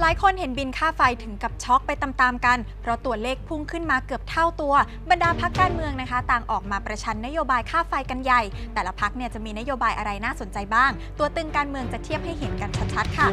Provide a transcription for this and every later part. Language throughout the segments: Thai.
หลายคนเห็นบินค่าไฟถึงกับช็อกไปตามๆกัน เพราะตัวเลขพุ่งขึ้นมาเกือบเท่าตัว บรรดาพักการเมืองนะคะ ต่างออกมาประชันนโยบายค่าไฟกันใหญ่ แต่ละพักเนี่ยจะมีนโยบายอะไรน่าสนใจบ้าง ตัวตึงการเมืองจะเทียบให้เห็นกันชัดๆค่ะ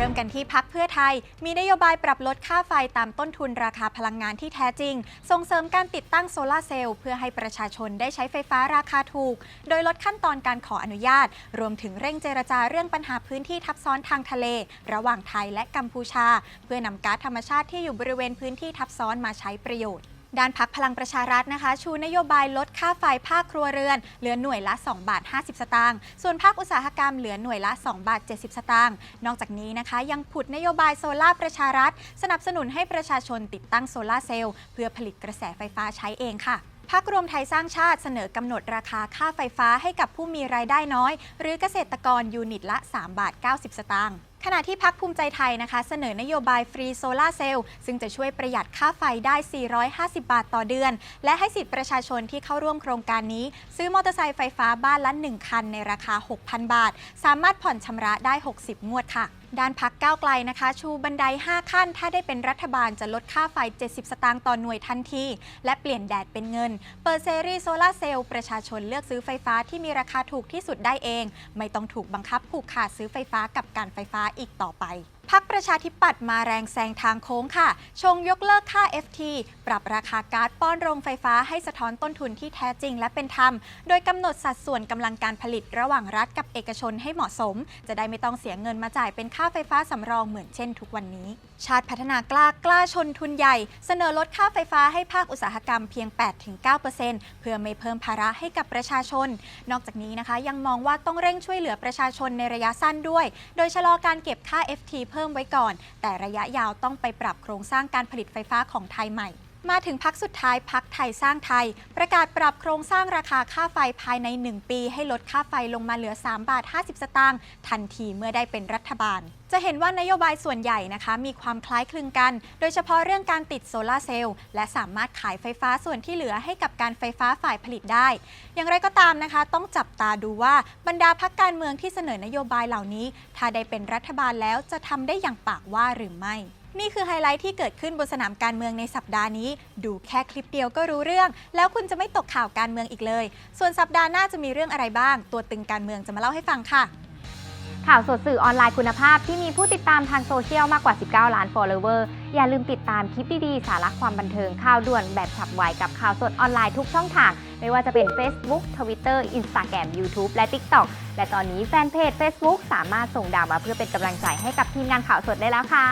ริ่มกันที่พักเพื่อไทย มีนโยบายปรับลดค่าไฟตามต้นทุนราคาพลังงานที่แท้จริง ส่งเสริมการติดตั้งโซลาร์เซลล์เพื่อให้ประชาชนได้ใช้ไฟฟ้าราคาถูก โดยลดขั้นตอนการขออนุญาต รวมถึงเร่งเจรจาเรื่องปัญหาพื้นที่ทับซ้อนทางทะเล ระหว่างไทยและกัมพูชา เพื่อนำก๊าซธรรมชาติที่อยู่บริเวณพื้นที่ทับซ้อนมาใช้ประโยชน์ ด้านพักพลังประชารัฐนะคะ ชูนโยบายลดค่าไฟภาคครัวเรือน เหลือหน่วยละ 2 บาท 50 สตางค์ส่วนภาคอุตสาหกรรมเหลือหน่วยละ 2 บาท 70 สตางค์นอกจากนี้นะคะ ยังผุดนโยบายโซลาร์ประชารัฐ สนับสนุนให้ประชาชนติดตั้งโซลาร์เซลล์เพื่อผลิตกระแสไฟฟ้าใช้เองค่ะพักรวมไทยสร้างชาติเสนอกำหนดราคาค่าไฟฟ้าให้กับผู้มีรายได้น้อย หรือเกษตรกรยูนิตละ 3 บาท 90 สตางค์ ขณะที่พักภูมิใจไทยนะคะ เสนอนโยบายฟรีโซลาเซลล์ซึ่งจะช่วยประหยัดค่าไฟได้ 450 บาทต่อเดือน และให้สิทธิประชาชนที่เข้าร่วมโครงการนี้ ซื้อมอเตอร์ไซค์ไฟฟ้าบ้านละ 1 คันในราคา 6,000 บาท สามารถผ่อนชำระได้ 60 งวดค่ะ ด้านพักก้าวไกลนะคะ ชูบันได 5 ขั้น ถ้าได้เป็นรัฐบาลจะลดค่าไฟ 70 สตางค์ต่อหน่วยทันที และเปลี่ยนแดดเป็นเงิน เปิดเซรีโซลาเซลล์ประชาชนเลือกซื้อไฟฟ้าที่มีราคาถูกที่สุดได้เอง ไม่ต้องถูกบังคับผูกขาดซื้อไฟฟ้ากับการไฟฟ้าอีกต่อไป พักประชาธิปัตย์มาแรงแซงทางโค้งค่ะ ชงยกเลิกค่า FT ปรับราคาก๊าซป้อนโรงไฟฟ้าให้สะท้อนต้นทุนที่แท้จริงและเป็นธรรม โดยกำหนดสัดส่วนกำลังการผลิตระหว่างรัฐกับเอกชนให้เหมาะสม จะได้ไม่ต้องเสียเงินมาจ่ายเป็นค่าไฟฟ้าสำรองเหมือนเช่นทุกวันนี้ ชาติพัฒนากล้ากล้าชนทุนใหญ่ เสนอลดค่าไฟฟ้าให้ภาคอุตสาหกรรมเพียง 8-9%เพื่อไม่เพิ่มภาระให้กับประชาชน นอกจากนี้นะคะ ยังมองว่าต้องเร่งช่วยเหลือประชาชนในระยะสั้นด้วย โดยชะลอการเก็บค่า FT เพิ่มไว้ก่อน แต่ระยะยาวต้องไปปรับโครงสร้างการผลิตไฟฟ้าของไทยใหม่ มาถึงพักสุดท้ายพักไทยสร้างไทย ประกาศปรับโครงสร้างราคาค่าไฟภายใน 1 ปี ให้ลดค่าไฟลงมาเหลือ 3 บาท 50 สตางค์ทันทีเมื่อได้เป็นรัฐบาล จะเห็นว่านโยบายส่วนใหญ่นะคะ มีความคล้ายคลึงกัน โดยเฉพาะเรื่องการติดโซลาเซลล์และสามารถขายไฟฟ้าส่วนที่เหลือให้กับการไฟฟ้าฝ่ายผลิตได้ อย่างไรก็ตามนะคะ ต้องจับตาดูว่าบรรดาพักการเมืองที่เสนอนโยบายเหล่านี้ ถ้าได้เป็นรัฐบาลแล้วจะทำได้อย่างปากว่าหรือไม่ นี่คือไฮไลท์ที่เกิดขึ้นบนสนามการเมืองในสัปดาห์นี้ ดูแค่คลิปเดียวก็รู้เรื่อง แล้วคุณจะไม่ตกข่าวการเมืองอีกเลย ส่วนสัปดาห์หน้าจะมีเรื่องอะไรบ้าง ตัวตึงการเมืองจะมาเล่าให้ฟังค่ะ ข่าวสดสื่อออนไลน์คุณภาพที่มีผู้ติดตามทางโซเชียลมากกว่า 19 ล้าน follower อย่าลืมติดตามคลิปดีๆ สาระความบันเทิงข่าวด่วนแบบฉับไวกับข่าวสดออนไลน์ทุกช่องทาง ไม่ว่าจะเป็น Facebook Twitter Instagram YouTube และ TikTok และตอนนี้แฟนเพจ Facebook สามารถส่งดาวมาเพื่อเป็นกำลังใจให้กับทีมงานข่าวสดได้แล้วค่ะ